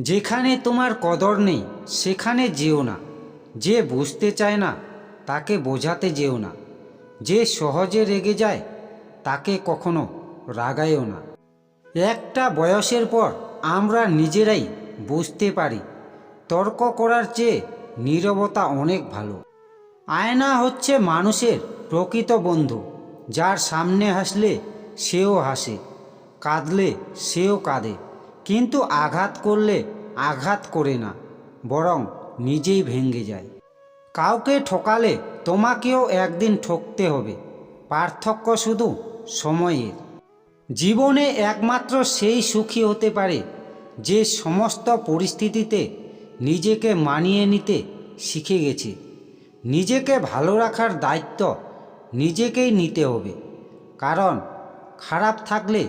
যেখানে তোমার কদর নেই, সেখানে যেও না। যে বুঝতে চায় না, তাকে বোঝাতে যেও না। যে সহজে রেগে যায়, তাকে কখনো রাগায়ও না। একটা বয়সের পর আমরা নিজেরাই বুঝতে পারি, তর্ক করার চেয়ে নীরবতা অনেক ভালো। আয়না হচ্ছে মানুষের প্রকৃত বন্ধু, যার সামনে হাসলে সেও হাসে, কাঁদলে সেও কাঁদে, কিন্তু আঘাত করলে আঘাত করে না, বরং নিজেই ভেঙে যায়। কাউকে ঠকালে তোমাকেও একদিন ঠকতে হবে, পার্থক্য শুধু সময়ের। জীবনে একমাত্র সেই সুখী হতে পারে যে সমস্ত পরিস্থিতিতে নিজেকে মানিয়ে নিতে শিখে গেছে। নিজেকে ভালো রাখার দায়িত্ব নিজেকেই নিতে হবে, কারণ খারাপ থাকলে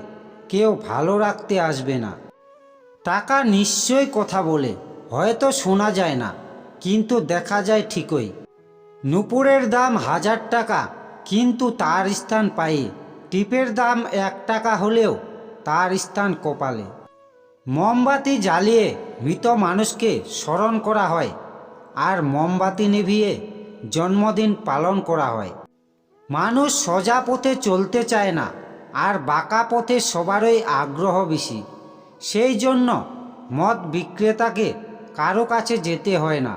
কেউ ভালো রাখতে আসবে না। টাকা নিশ্চয়ই কথা বলে, হয়তো শোনা যায় না, কিন্তু দেখা যায় ঠিকই। নুপুরের দাম হাজার টাকা, কিন্তু তার স্থান পায়ে। টিপের দাম এক টাকা হলেও তার স্থান কপালে। মোমবাতি জ্বালিয়ে মৃত মানুষকে স্মরণ করা হয়, আর মোমবাতি নিভিয়ে জন্মদিন পালন করা হয়। মানুষ সোজা পথে চলতে চায় না, আর বাঁকা পথে সবারই আগ্রহ বেশি। সেই জন্য মদ বিক্রেতাকে কারও কাছে যেতে হয় না,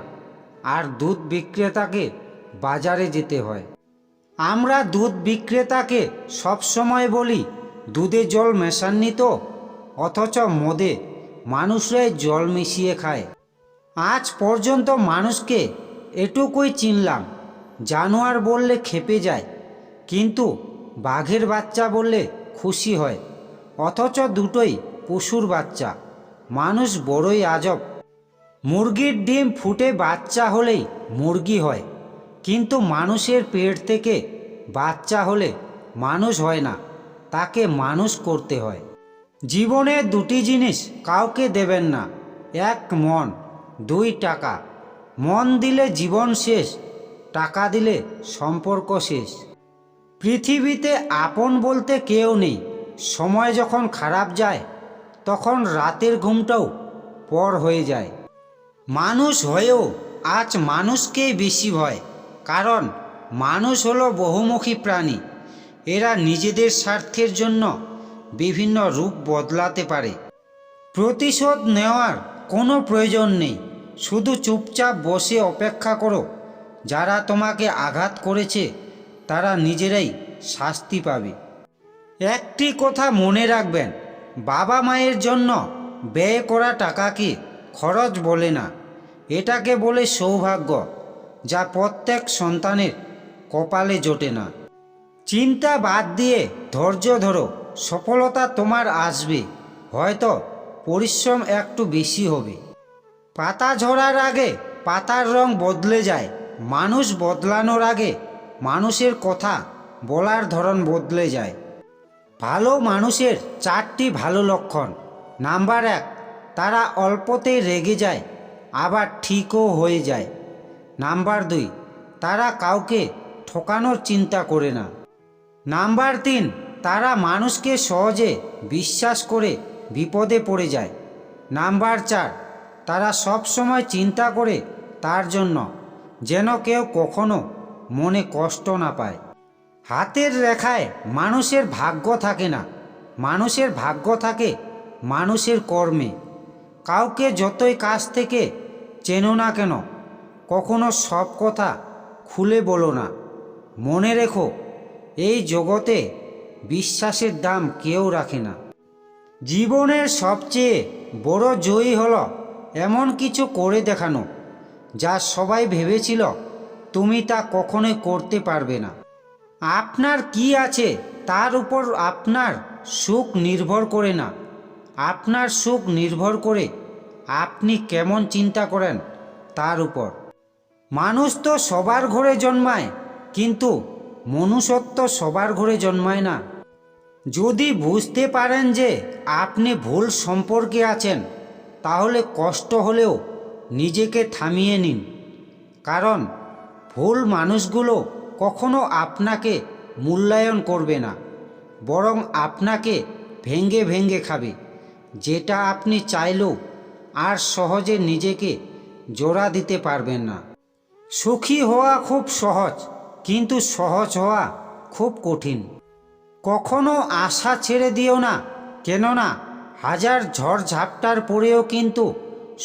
আর দুধ বিক্রেতাকে বাজারে যেতে হয়। আমরা দুধ বিক্রেতাকে সবসময় বলি, দুধে জল মেশাননি তো, অথচ মদে মানুষরাই জল মিশিয়ে খায়। আজ পর্যন্ত মানুষকে এটুকুই চিনলাম, জানোয়ার বললে খেপে যায়, কিন্তু বাঘের বাচ্চা বললে খুশি হয়, অথচ দুটোই পশুর বাচ্চা। মানুষ বড়ই আজব। মুরগির ডিম ফুটে বাচ্চা হলেই মুরগি হয়। কিন্তু মানুষের পেট থেকে বাচ্চা হলে মানুষ হয় না, তাকে মানুষ করতে হয়। জীবনে দুটি জিনিস কাউকে দেবেন না, এক মন, দুই টাকা। মন দিলে জীবন শেষ, টাকা দিলে সম্পর্ক শেষ। পৃথিবীতে আপন বলতে কেউ নেই, সময় যখন খারাপ যায় তখন রাতের ঘুমটাও পর হয়ে যায়। মানুষ হয়েও আজ মানুষকেই বেশি ভয়, কারণ মানুষ হলো বহুমুখী প্রাণী। এরা নিজেদের স্বার্থের জন্য বিভিন্ন রূপ বদলাতে পারে। প্রতিশোধ নেওয়ার কোনো প্রয়োজন নেই, শুধু চুপচাপ বসে অপেক্ষা করো। যারা তোমাকে আঘাত করেছে, তারা নিজেরাই শাস্তি পাবে। একটি কথা মনে রাখবেন বাবা মায়ের জন্য ব্যয় করা টাকাকে খরচ বলে না। এটাকে বলে সৌভাগ্য, যা প্রত্যেক সন্তানের কপালে জোটে না। চিন্তা বাদ দিয়ে ধৈর্য ধরো, সফলতা তোমার আসবে, হয়তো পরিশ্রম একটু বেশি হবে। পাতা ঝরার আগে পাতার রং বদলে যায়, মানুষ বদলানোর আগে মানুষের কথা বলার ধরন বদলে যায়। ভালো মানুষের চারটি ভালো লক্ষণ। নাম্বার এক, তারা অল্পতেই রেগে যায়, আবার ঠিকও হয়ে যায়। নাম্বার দুই, তারা কাউকে ঠকানোর চিন্তা করে না। নাম্বার তিন, তারা মানুষকে সহজে বিশ্বাস করে বিপদে পড়ে যায়। নাম্বার চার, তারা সব সময় চিন্তা করে তার জন্য, যেন কেউ কখনো মনে কষ্ট না পায়। হাতের রেখায় মানুষের ভাগ্য থাকে না। মানুষের ভাগ্য থাকে মানুষের কর্মে। কাউকে যতই কাছ থেকে চেনো না কেন, কখনো সব কথা খুলে বলো না। মনে রেখো, এই জগতে বিশ্বাসের দাম কেউ রাখে না। জীবনের সবচেয়ে বড় জয়ী হলো এমন কিছু করে দেখানো, যা সবাই ভেবেছিল তুমি তা কখনোই করতে পারবে না। আপনার কি আছে তার উপর আপনার সুখ নির্ভর করে না। আপনার সুখ নির্ভর করে আপনি কেমন চিন্তা করেন তার উপর। মানুষ তো সবার ঘরে জন্মায়, কিন্তু মনুষ্যত্ব সবার ঘরে জন্মায় না। যদি বুঝতে পারেন যে আপনি ভুল সম্পর্কে আছেন, তাহলে কষ্ট হলেও নিজেকে থামিয়ে নিন। কারণ ভুল মানুষগুলো কখনো আপনাকে মূল্যায়ন করবে না, বরং আপনাকে ভেঙ্গে ভেঙ্গে খাবে। যেটা আপনি চাইলেও আর সহজে নিজেকে জোড়া দিতে পারবেন না। সুখী হওয়া খুব সহজ, কিন্তু সহজ হওয়া খুব কঠিন। কখনো আশা ছেড়ে দিও না, কেননা হাজার ঝড় ঝাপটার পরেও কিন্তু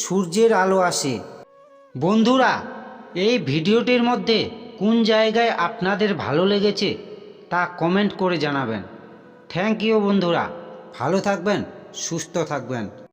সূর্যের আলো আসে। বন্ধুরা, এই ভিডিওটির মধ্যে কোন জায়গায় আপনাদের ভালো লেগেছে তা কমেন্ট করে জানাবেন। থ্যাংক ইউ বন্ধুরা। ভালো থাকবেন, সুস্থ থাকবেন।